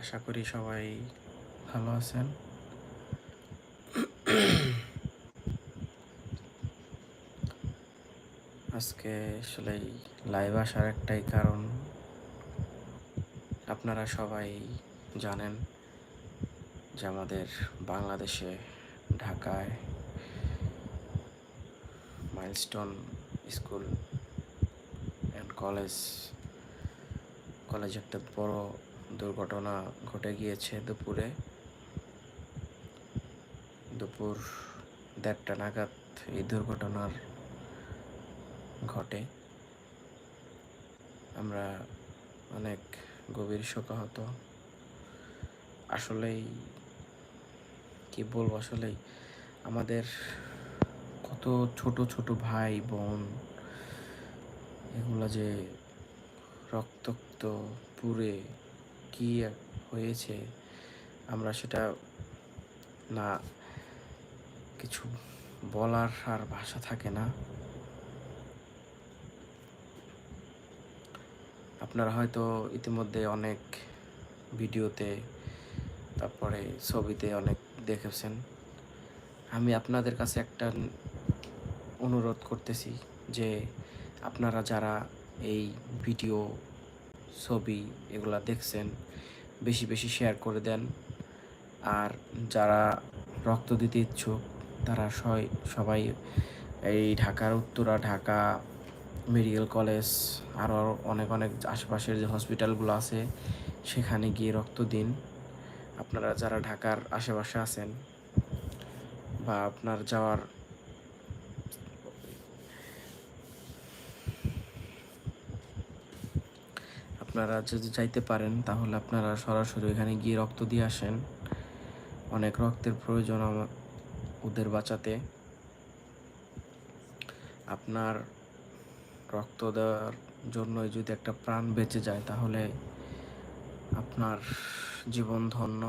আশা করি সবাই ভালো আছেন। আজকে আসলে লাইভ আসার একটাই কারণ, আপনারা সবাই জানেন যে আমাদের বাংলাদেশে ঢাকায় milestone school and college college একটা বড় দুর্ঘটনা ঘটে গিয়েছে দুপুরে। দুপুর দেড়টা নাগাদ এই দুর্ঘটনার ঘটে। আমরা অনেক গভীর শোকাহত। আসলেই কি বলব, আসলেই আমাদের কত ছোট ছোট ভাই, বোন, এগুলো যে রক্তাক্ত পুড়ে কি হয়েছে, আমরা সেটা না কিছু বলার আর ভাষা থাকে না। আপনারা হয়তো ইতিমধ্যে অনেক ভিডিওতে, তারপরে ছবিতে অনেক দেখেছেন। আমি আপনাদের কাছে একটা অনুরোধ করতেছি যে আপনারা যারা এই ভিডিও ছবি এগুলা দেখছেন, বেশি বেশি শেয়ার করে দেন। আর যারা রক্ত দিতে ইচ্ছুক, তারা সবাই এই ঢাকার উত্তরা, ঢাকা মেডিকেল কলেজ আরও অনেক অনেক আশেপাশের যে হসপিটালগুলো আছে, সেখানে গিয়ে রক্ত দিন। আপনারা যারা ঢাকার আশেপাশে আছেন বা আপনার যাওয়ার আপনারা যদি যাইতে পারেন, তাহলে আপনারা সরাসরি এখানে গিয়ে রক্ত দিয়ে আসেন। অনেক রক্তের প্রয়োজন আমার ওদের বাঁচাতে। আপনার রক্ত দেওয়ার জন্যই যদি একটা প্রাণ বেঁচে যায়, তাহলে আপনার জীবন ধন্য।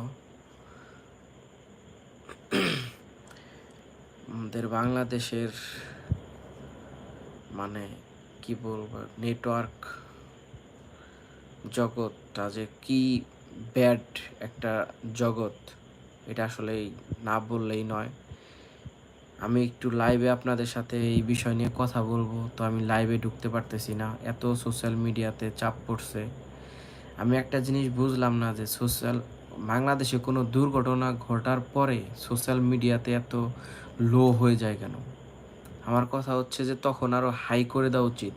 আমাদের বাংলাদেশের মানে কি বলব নেটওয়ার্ক জগৎটা যে কি ব্যাড একটা জগৎ, এটা আসলে না বললেই নয়। আমি একটু লাইভে আপনাদের সাথে এই বিষয় নিয়ে কথা বলব, তো আমি লাইভে ঢুকতে পারতেছি না, এত সোশ্যাল মিডিয়াতে চাপ পড়ছে। আমি একটা জিনিস বুঝলাম না যে সোশ্যাল বাংলাদেশে কোনো দুর্ঘটনা ঘটার পরে সোশ্যাল মিডিয়াতে এত লো হয়ে যায় কেন? আমার কথা হচ্ছে যে তখন আরও হাই করে দেওয়া উচিত।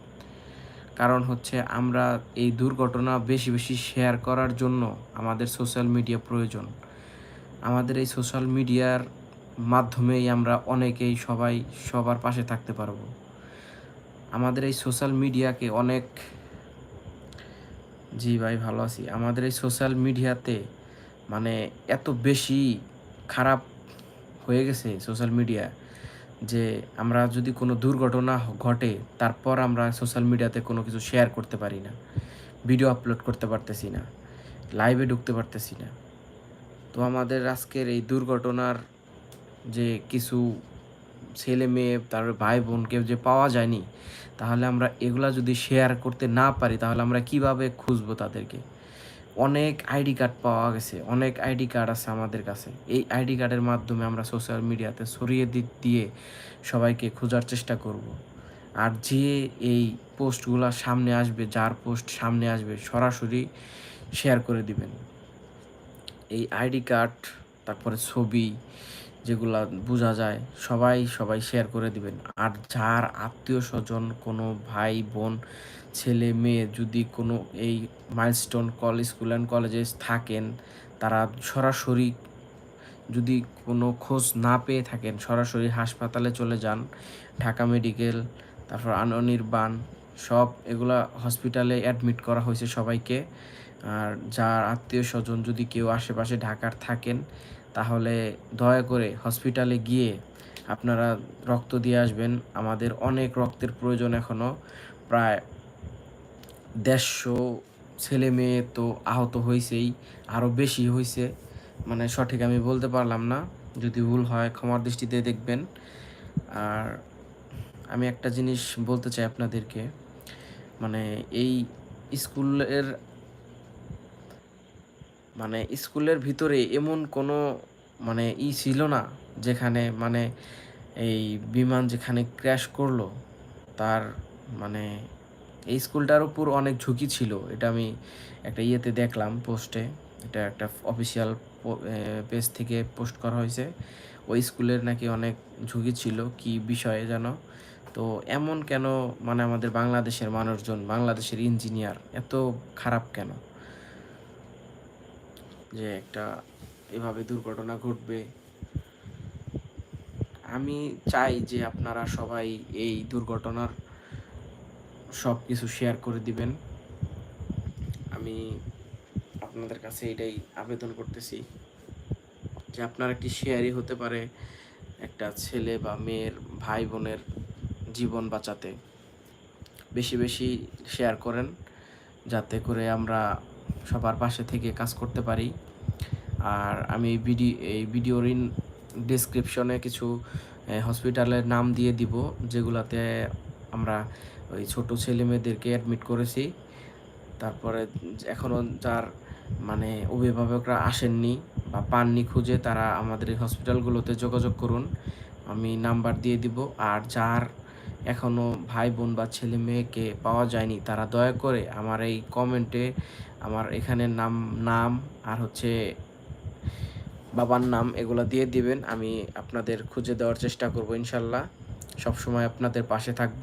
কারণ হচ্ছে আমরা এই দুর্ঘটনা বেশি বেশি শেয়ার করার জন্য আমাদের সোশ্যাল মিডিয়া প্রয়োজন। আমাদের এই সোশ্যাল মিডিয়ার মাধ্যমেই আমরা অনেকেই সবাই সবার পাশে থাকতে পারব। আমাদের এই সোশ্যাল মিডিয়াকে অনেক জি ভাই, ভালো আছি। আমাদের এই সোশ্যাল মিডিয়াতে মানে এত বেশি খারাপ হয়ে গেছে সোশ্যাল মিডিয়া যে আমরা যদি কোনো দুর্ঘটনা ঘটে, তারপর আমরা সোশ্যাল মিডিয়াতে কোনো কিছু শেয়ার করতে পারি না ভিডিও আপলোড করতে পারতেছি না লাইভে ঢুকতে পারতেছি না। তো আমাদের আজকের এই দুর্ঘটনার যে কিছু ছেলে মেয়ে, তার ভাই বোনকে যে পাওয়া যায়নি, তাহলে আমরা এগুলা যদি শেয়ার করতে না পারি, তাহলে আমরা কীভাবে খুঁজবো তাদেরকে? অনেক আইডি কার্ড পাওয়া গেছে, অনেক আইডি কার্ড আছে আমাদের কাছে এই আইডি কার্ডের মাধ্যমে আমরা সোশ্যাল মিডিয়াতে ছড়িয়ে দিয়ে সবাইকে খোঁজার চেষ্টা করব। আর যে এই পোস্টগুলো সামনে আসবে, যার পোস্ট সামনে আসবে, সরাসরি শেয়ার করে দিবেন এই আইডি কার্ড, তারপরে ছবি যেগুলা বোঝা যায়, সবাই সবাই শেয়ার করে দিবেন। আর যার আত্মীয় স্বজন, কোনো ভাই, বোন, ছেলে, মেয়ে যদি কোনো এই মাইলস্টোন কলেজ স্কুল অ্যান্ড কলেজে থাকেন, তারা সরাসরি যদি কোনো খোঁজ না পেয়ে থাকেন, সরাসরি হাসপাতালে চলে যান, ঢাকা মেডিকেল তারপর আননির্বাণ, সব এগুলা হসপিটালে অ্যাডমিট করা হয়েছে সবাইকে। আর যার আত্মীয় স্বজন যদি কেউ আশেপাশে ঢাকার থাকেন তাহলে দয়া করে হসপিটালে গিয়ে আপনারা রক্ত দিয়ে আসবেন। আমাদের অনেক রক্তের প্রয়োজন এখনও প্রায় দেড়শো ছেলে মেয়ে তো আহত হয়েছেই আরও বেশি হয়েছে। মানে সঠিক আমি বলতে পারলাম না, যদি ভুল হয় ক্ষমার দৃষ্টিতে দেখবেন। আর আমি একটা জিনিস বলতে চাই আপনাদেরকে। মানে এই স্কুলের মানে স্কুলের ভিতরে এমন কোনো মানে ই ছিল না যেখানে মানে এই বিমান যেখানে ক্র্যাশ করল, তার মানে এই স্কুলটার উপর অনেক ঝুঁকি ছিল। এটা আমি একটা ইয়েতে দেখলাম পোস্টে। এটা একটা অফিসিয়াল পেজ থেকে পোস্ট করা হয়েছে। ওই স্কুলের নাকি অনেক ঝুঁকি ছিল, কি বিষয়ে যেন। তো এমন কেন মানে আমাদের বাংলাদেশের মানুষজন, বাংলাদেশের ইঞ্জিনিয়ার এত খারাপ কেন? যে একটা এভাবে দুর্ঘটনা ঘটবে। আমি চাই যে আপনারা সবাই এই দুর্ঘটনার সব কিছু শেয়ার করে দিবেন। আমি আপনাদের কাছে এটাই আবেদন করতেছি যে আপনার একটি শেয়ারই হতে পারে একটা ছেলে বা মেয়ের ভাই বোনের জীবন বাঁচাতে। বেশি বেশি শেয়ার করেন, যাতে করে আমরা সবার পাশে থেকে কাজ করতে পারি। আর আমি ভিডিও এই ভিডিওর ইন ডিসক্রিপশনে কিছু হসপিটালের নাম দিয়ে দিব, যেগুলাতে আমরা ওই ছোট ছেলে মেয়েদেরকে অ্যাডমিট করেছি। তারপরে এখনও যার মানে অভিভাবকরা আসেননি বা পাননি খুঁজে, তারা আমাদের এই হসপিটালগুলোতে যোগাযোগ করুন। আমি নাম্বার দিয়ে দিব, আর যার এখনও ভাই বোন বা ছেলে মেয়েকে পাওয়া যায়নি, তারা দয়া করে আমার এই কমেন্টে আমার এখানে নাম নাম, আর হচ্ছে বাবার নাম এগুলো দিয়ে দিবেন, আমি আপনাদের খুঁজে দেওয়ার চেষ্টা করব ইনশাল্লাহ। সবসময় আপনাদের পাশে থাকব।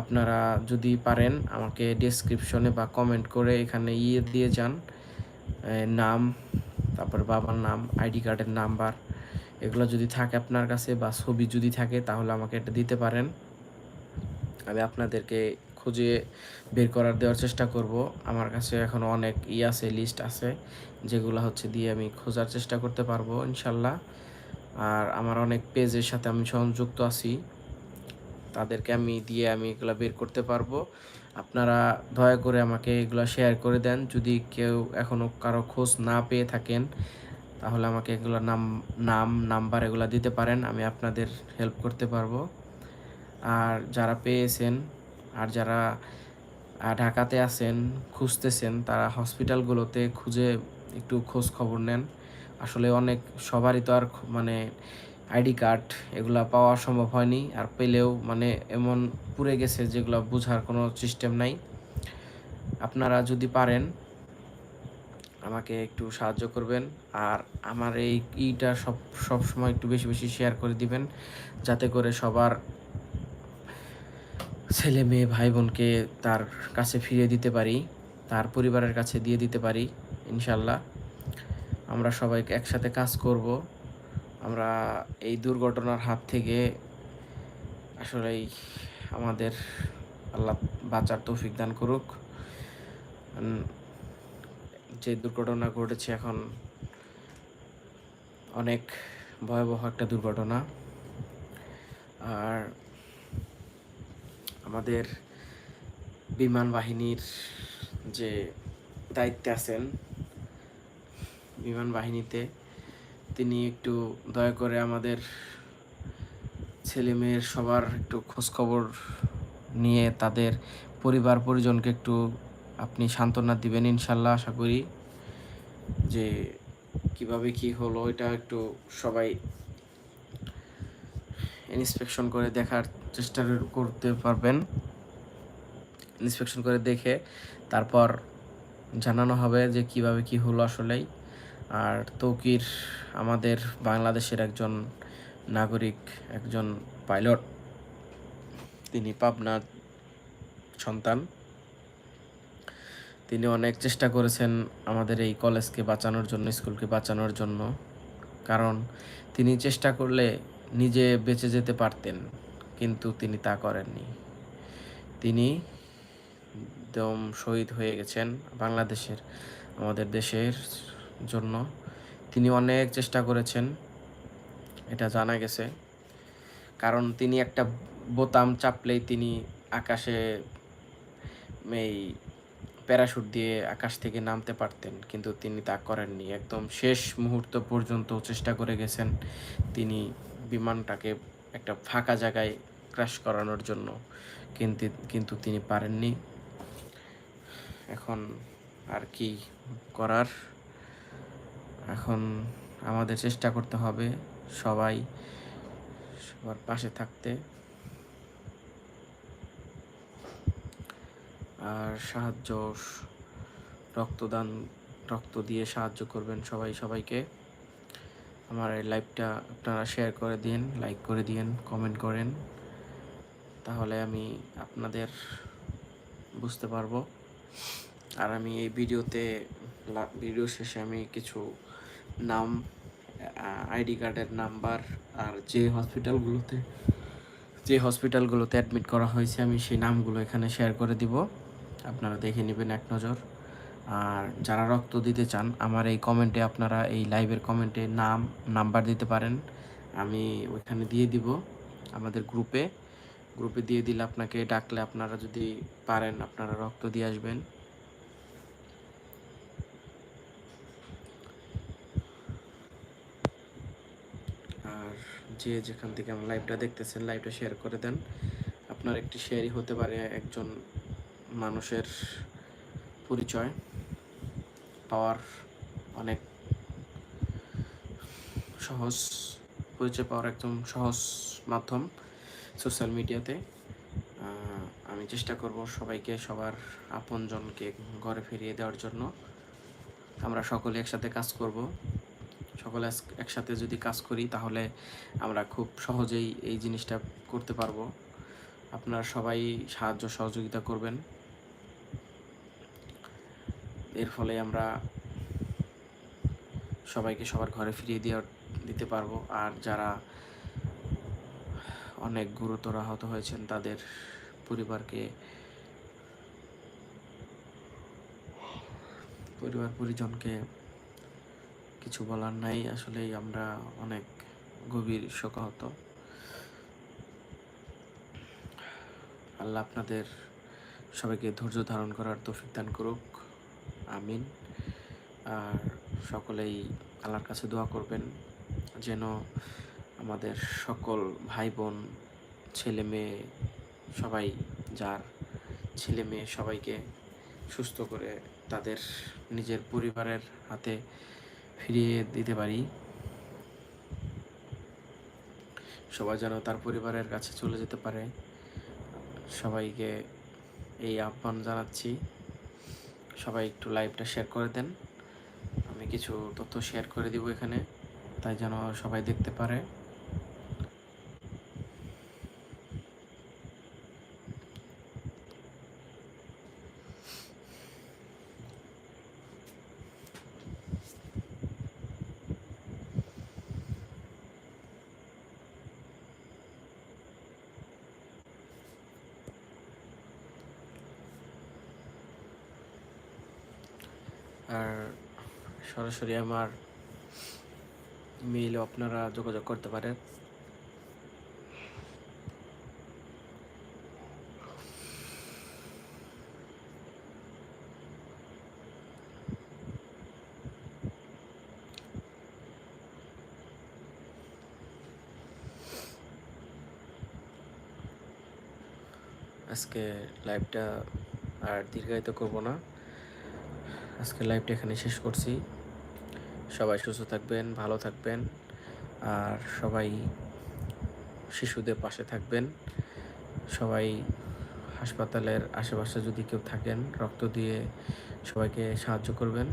আপনারা যদি পারেন আমাকে ডেসক্রিপশনে বা কমেন্ট করে এখানে ইয়ে দিয়ে যান। নাম, তারপর বাবার নাম আইডি কার্ডের নাম্বার এগুলো যদি থাকে আপনার কাছে বা ছবি যদি থাকে তাহলে আমাকে এটা দিতে পারেন। আমি আপনাদেরকে খুঁজে বের করার দেওয়ার চেষ্টা করব। আমার কাছে এখনও অনেক ই আছে লিস্ট আছে, যেগুলো হচ্ছে দিয়ে আমি খোঁজার চেষ্টা করতে পারব, ইনশাল্লাহ। আর আমার অনেক পেজের সাথে আমি সংযুক্ত আছি। তাদেরকে আমি দিয়ে আমি এগুলো বের করতে পারব। আপনারা দয়া করে আমাকে এগুলো শেয়ার করে দেন। যদি কেউ এখনও কারও খোঁজ না পেয়ে থাকেন, তাহলে আমাকে এগুলো নাম নাম, নাম্বার এগুলো দিতে পারেন, আমি আপনাদের হেল্প করতে পারব। আর যারা পেয়েছেন আর যারা ঢাকাতে আছেন, খুঁজতেছেন, তারা হসপিটালগুলোতে খুঁজে একটু খোঁজ খবর নেন। আসলে অনেক, সবারই তো আর মানে আইডি কার্ড এগুলা পাওয়া সম্ভব হয়নি। আর পেলেও মানে এমন পুড়ে গেছে যেগুলো বোঝার কোনো সিস্টেম নাই। আপনারা যদি পারেন, আমাকে একটু সাহায্য করবেন। আর আমার এই ইটা সব সব সময় একটু বেশি বেশি শেয়ার করে দিবেন। যাতে করে সবার ছেলে মেয়ে ভাই বোনকে তার কাছে ফিরিয়ে দিতে পারি, তার পরিবারের কাছে দিয়ে দিতে পারি, ইনশাল্লাহ। আমরা সবাই একসাথে কাজ করব। আমরা এই দুর্ঘটনার হাত থেকে আসলেই আমাদের আল্লাহ বাঁচার তৌফিক দান করুক। যে দুর্ঘটনা ঘটেছে এখন অনেক ভয়াবহ একটা দুর্ঘটনা। আর আমাদের বিমান বাহিনীর যে দায়িত্বে আছেন, বিমান বাহিনীতে তিনি একটু দয়া করে আমাদের ছেলে মেয়ের সবার একটু খোঁজখবর নিয়ে তাদের পরিবার পরিজনকে একটু আপনি সান্ত্বনা দিবেন ইনশাল্লাহ আশা করি যে কীভাবে কি হলো, এটা একটু সবাই ইন্সপেকশন করে দেখার চেষ্টা করতে পারবেন। ইন্সপেকশন করে দেখে তারপর জানানো হবে যে কীভাবে কি হলো আসলেই। আর তৌকির আমাদের বাংলাদেশের একজন নাগরিক, একজন পাইলট। তিনি পাবনার সন্তান। তিনি অনেক চেষ্টা করেছেন আমাদের এই কলেজকে বাঁচানোর জন্য, স্কুলকে বাঁচানোর জন্য। কারণ তিনি চেষ্টা করলে নিজে বেঁচে যেতে পারতেন, কিন্তু তিনি তা করেননি। তিনি একদম শহীদ হয়ে গেছেন বাংলাদেশের, আমাদের দেশের জন্য। তিনি অনেক চেষ্টা করেছেন, এটা জানা গেছে। কারণ তিনি একটা বোতাম চাপলেই তিনি আকাশে এই প্যারাশুট দিয়ে আকাশ থেকে নামতে পারতেন, কিন্তু তিনি তা করেননি। একদম শেষ মুহূর্ত পর্যন্ত চেষ্টা করে গেছেন তিনি বিমানটাকে একটা ফাঁকা জায়গায় ক্র্যাশ করানোর জন্য কিন্তু কিন্তু তিনি পারেননি। এখন আর কি করার? এখন আমাদের চেষ্টা করতে হবে সবাই সবার পাশে থাকতে। আর সাহায্য, রক্তদান, রক্ত দিয়ে সাহায্য করবেন সবাই সবাইকে। আমার এই লাইভটা আপনারা শেয়ার করে দিন লাইক করে দিন কমেন্ট করেন। তাহলে আমি আপনাদের বুঝতে পারব। আর আমি এই ভিডিওতে ভিডিও শেষে আমি কিছু নাম আইডি কার্ডের নাম্বার আর যে হসপিটালগুলোতে যে হসপিটালগুলোতে অ্যাডমিট করা হয়েছে, আমি সেই নামগুলো এখানে শেয়ার করে দিব। আপনারা দেখে নেবেন এক নজর। আর যারা রক্ত দিতে চান, আমার এই কমেন্টে আপনারা এই লাইভের কমেন্টে নাম নাম্বার দিতে পারেন। আমি ওইখানে দিয়ে দিব আমাদের গ্রুপে গ্রুপে দিয়ে দিলে আপনাকে ডাকলে আপনারা যদি পারেন, আপনারা রক্ত দিয়ে আসবেন। আর যে যেখান থেকে আমার লাইভটা দেখতেছেন লাইভটা শেয়ার করে দেন। আপনার একটি শেয়ারই হতে পারে একজন মানুষের পরিচয়। পাওয়ার অনেক সহজ, পরিচয় পাওয়ার একদম সহজ মাধ্যম সোশ্যাল মিডিয়াতে। আমি চেষ্টা করব সবাইকে, সবার আপনজনকে ঘরে ফিরিয়ে দেওয়ার জন্য। আমরা সকলে একসাথে কাজ করব। সকলে একসাথে যদি কাজ করি, তাহলে আমরা খুব সহজেই এই জিনিসটা করতে পারব। আপনারা সবাই সাহায্য সহযোগিতা করবেন। এর ফলে আমরা সবাইকে সবার ঘরে ফিরিয়ে দেওয়ার দিতে পারব। আর যারা অনেক গুরুতর আহত হয়েছেন, তাদের পরিবারকে পরিবার পরিজনকে কিছু বলার নাই। আসলেই আমরা অনেক গভীর শোকাহত। আল্লাহ আপনাদের সবাইকে ধৈর্য ধারণ করার তৌফিক দান করুক। আমিন। আর সকলেই আল্লাহর কাছে দোয়া করবেন যেন আমাদের সকল ভাই বোন ছেলে মেয়ে সবাই, যার ছেলে মেয়ে সবাইকে সুস্থ করে তাদের নিজের পরিবারের হাতে ফিরিয়ে দিতে পারি। সবাই যেন তার পরিবারের কাছে চলে যেতে পারে। সবাইকে এই আহ্বান জানাচ্ছি। সবাই একটু লাইভটা শেয়ার করে দেন। আমি কিছু তথ্য শেয়ার করে দিব এখানে, তাই যেন সবাই দেখতে পারে। আর সরাসরি আমার মেইলে আপনারা যোগাযোগ করতে পারেন। আজকে লাইভটা আর দীর্ঘায়িত করব না। আজকে লাইভটা এখানে শেষ করছি। সবাই সুস্থ থাকবেন, ভালো থাকবেন, আর সবাই শিশুদের পাশে থাকবেন। সবাই হাসপাতালের আশেপাশে যদি কেউ থাকেন, রক্ত দিয়ে সবাইকে সাহায্য করবেন।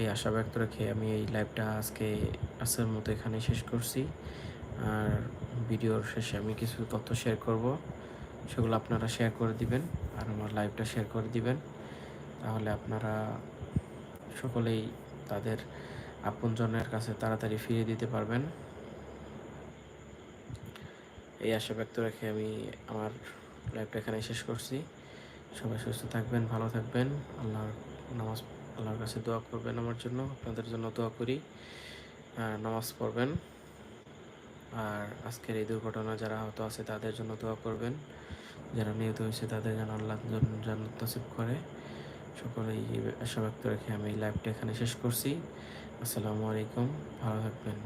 এই আশা ব্যক্ত রেখে আমি এই লাইভটা আজকে আজকের মতো এখানে শেষ করছি। আর ভিডিওর শেষে আমি কিছু তথ্য শেয়ার করব। সেগুলো আপনারা শেয়ার করে দিবেন, আর আমার লাইভটা শেয়ার করে দিবেন। তাহলে আপনারা সকলেই তাদের আপনজনের কাছে তাড়াতাড়ি ফিরিয়ে দিতে পারবেন। এই আশা ব্যক্ত রেখে আমি আমার লাইফটা এখানে শেষ করছি। সবাই সুস্থ থাকবেন, ভালো থাকবেন। আল্লাহর নামাজ, আল্লাহর কাছে দোয়া করবেন আমার জন্য, আপনাদের জন্য দোয়া করি। নামাজ পড়বেন। আর আজকের এই দুর্ঘটনা যারা আহত আছে তাদের জন্য দোয়া করবেন। যারা নিহত হয়েছে তাদের যেন আল্লাহ জান্নাত নসিব করে। সকলেই আশা ব্যক্ত রেখে আমি লাইভটা এখানে শেষ করছি। আসসালামু আলাইকুম ভালো থাকবেন।